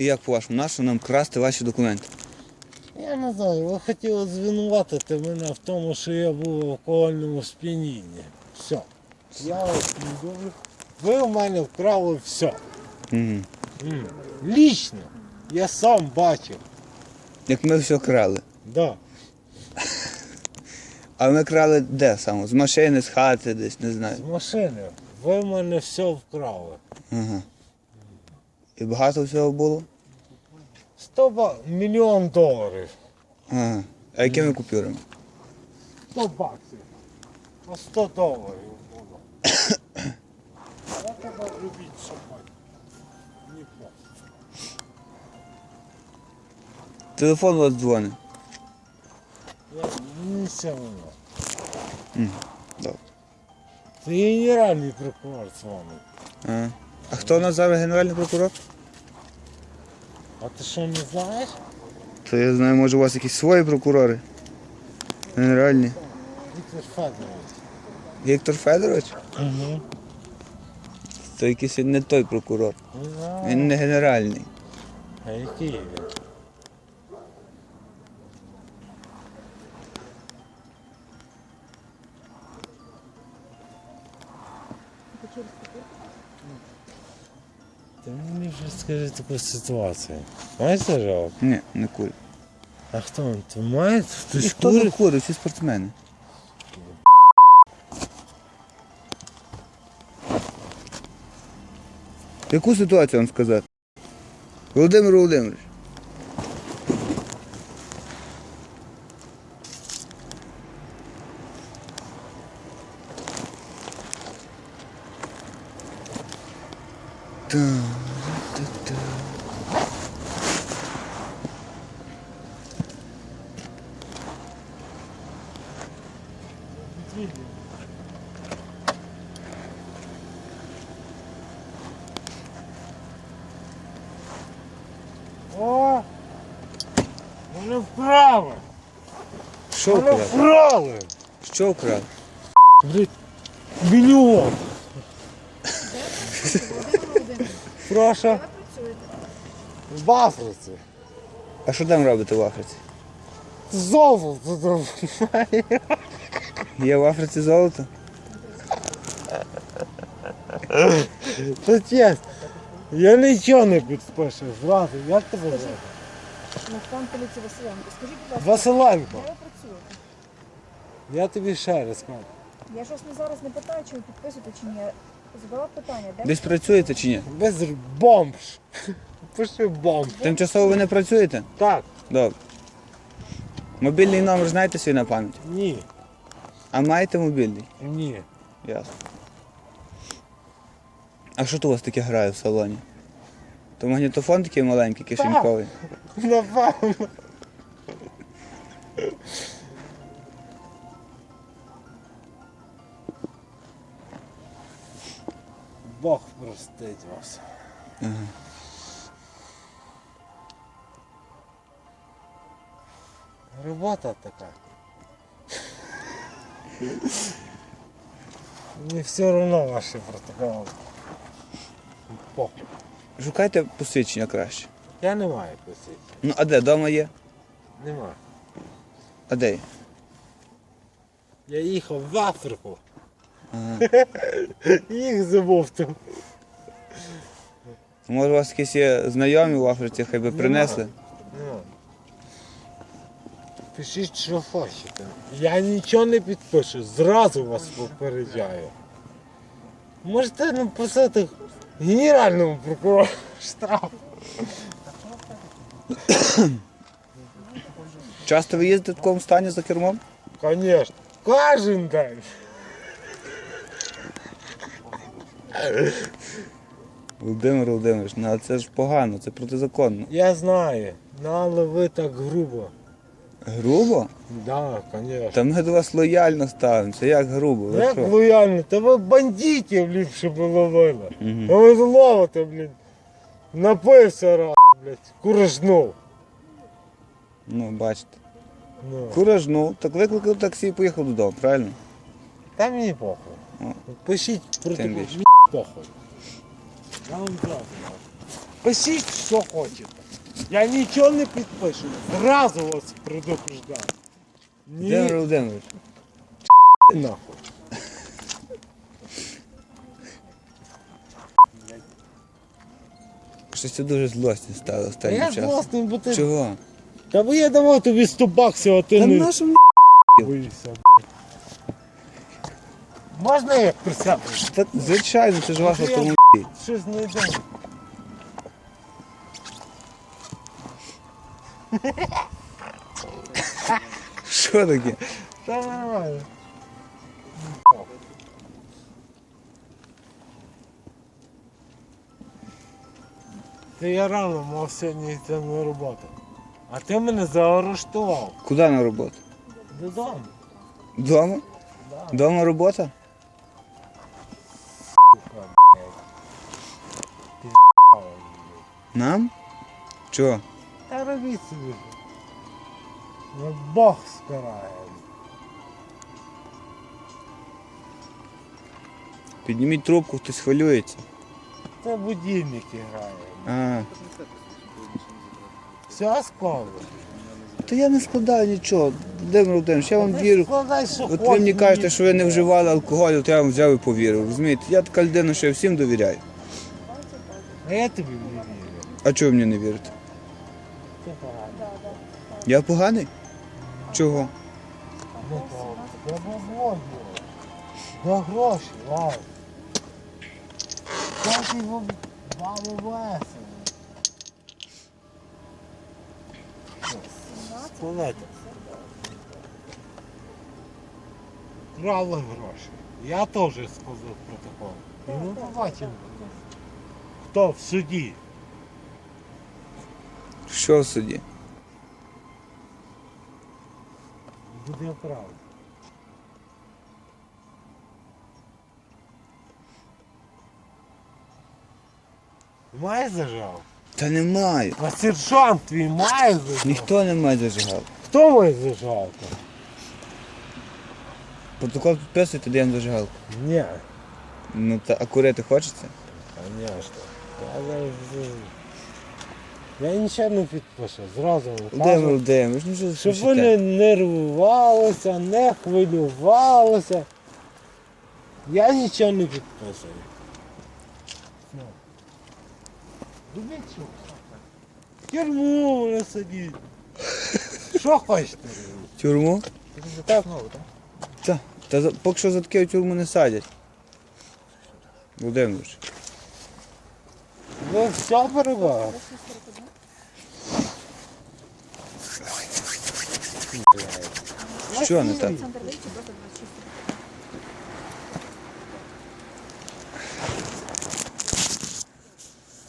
І як по-вашому, нащо нам красти ваші документи? Я не знаю, ви хотіли звинуватити мене в тому, що я був в алкогольному сп'янінні. Все. Я вас не дуже. Ви у мене вкрали все. Угу. М. Лічно. Я сам бачив. Як ми все крали. Да. А ми крали де саме? З машини, з хати десь, не З знаю. машини. Ви в мене все вкрали. Ага. І багато всього було? 100 ба... мільйон доларів. Ага. А якими купюрами? 100 баксів. По 100 доларів було. Я тебе любіть шапати. Не плохо. Телефон у вас дзвонить. Я не воно. Добре. Це генеральний прокурор з вами. Ага. А хто у нас зараз генеральний прокурор? А ти що не знаєш? То я знаю, може у вас якісь свої прокурори? Генеральні. Віктор Федорович. Віктор Федорович? Угу. То якийсь він не той прокурор. Він не генеральний. А який він? Ти мені вже скажи таку ситуацію. Маєш зажав? Ні, не курю. А хто він? Ти має? Хтось хто не курить? курить? Всі спортсмени. Яку ситуацію вам сказати? Володимир Володимирович. Та-та-та. О! Мене вкрали! Що Мене вкрав? вкрали! Що вкрав? Блять, мільйон! Прошу. В Африці. А що там робите в Африці? Золото там. Є в Африці золото? Це чесно. Я нічого не підпишу. Зразу, як тебе звати? Нафтан поліції Василенко. Скажіть, будь ласка, Василенко. де ви працюєте? Я тобі ще раз кажу. Я ж не зараз не питаю, чи ви підписуєте, чи ні. Задала питання, де Десь працюєте чи ні? Без бомж. Пиши бомж. Тимчасово ви не працюєте? Так, Добре. Мобільний номер знаєте свій на пам'ять? ні, А маєте мобільний? ні. Ясно. А що тут у вас таке грає в салоні? То магнітофон такий маленький, кишеньковий. Напевно. Бог простить вас. Ага. Робота така. Мені все одно ваші протоколи. Похуй. Шукайте посвідчення краще. Я не маю посвідчення. Ну, а де? Дома є? Нема. А де? є? Я їхав в Африку. Їх забув там. Може у вас якісь є знайомі в Африці, хай би принесли? Ну. Пишіть, що хочете. Я нічого не підпишу, зразу вас попереджаю. Можете написати генеральному прокурору штраф. Часто ви їздите в такому стані за кермом? Звісно. Кожен день. Володимир Володимирович, ну це ж погано, це протизаконно. Я знаю. Ну, але ви так грубо. Грубо? Да, звісно. Та ми до вас лояльно ставимося. Як грубо? Ви Як що? лояльно, та ви бандитів ліпше би ловили. Мгм. А ви зловите, блін. Напився раз, блядь, куражнув. Ну, бачите. Ну. Куражну, так викликав таксі і поїхав додому, правильно? Та мені похуй. Пишіть протокол, більше. Похуй. Я вам зразу кажу. Пишіть, що хочете. Я нічого не підпишу. Зразу вас предупреждаю. Володимир Ні, Володимирович, нахуй. щось ти дуже злосний стало Та останнім я часом. злосний, бо ти... Чого? Та бо я давав тобі 100 баксів, а ти Та не нашому боїшся. Можна я присяду? Та, звичайно, це ж ваш автомобіль. Щось не йде. Що таке? Та нормально. Та я рано мав сьогодні йти на роботу. А ти мене заарештував. Куди на роботу? Додому. Дома? Дома робота? Нам? Чого? Та робіть собі. Ну, Бог скарає. Підніміть трубку, хтось хвилюється. Це будильник грає. А, Все складно. то я не складаю нічого. Володимир Володимирович, я вам вірю. Складай, що От ви хочеш, мені кажете, що ви не вживали алкоголю, то я вам взяв і повірив. Розумієте? Я така людина, що я всім довіряю. А я тобі не вірю. А чого мені не вірите? Да, да. Я поганий? Чого? Ну, Я бабло Да гроші, ладно. Як його бабу весело. Складайте. Крали гроші. Я теж сказав протокол. І ми побачимо. Хто в суді? Що в суді? Буде правда. Має зажав? Та немає. А сержант твій має зажав? Ніхто не має зажигав. Хто має зажав? Протокол підписуєте, даємо зажигалку. Ні. Ну та а курити хочеться? Конечно. Я, зараз, е, я нічого не підпишу, зразу вам Володимир кажу. Володимирович, ну що Щоб ви не нервувалися, не хвилювалися. Я нічого не підписую. Все. Робіть що хочете. В Тюрму не сидіть. Що хочете? Тюрму? Так, ну, так. Та, та за- поки що за таке в тюрму не садять. Володимирович. Ви все перебагали? Олександр Вийчий просто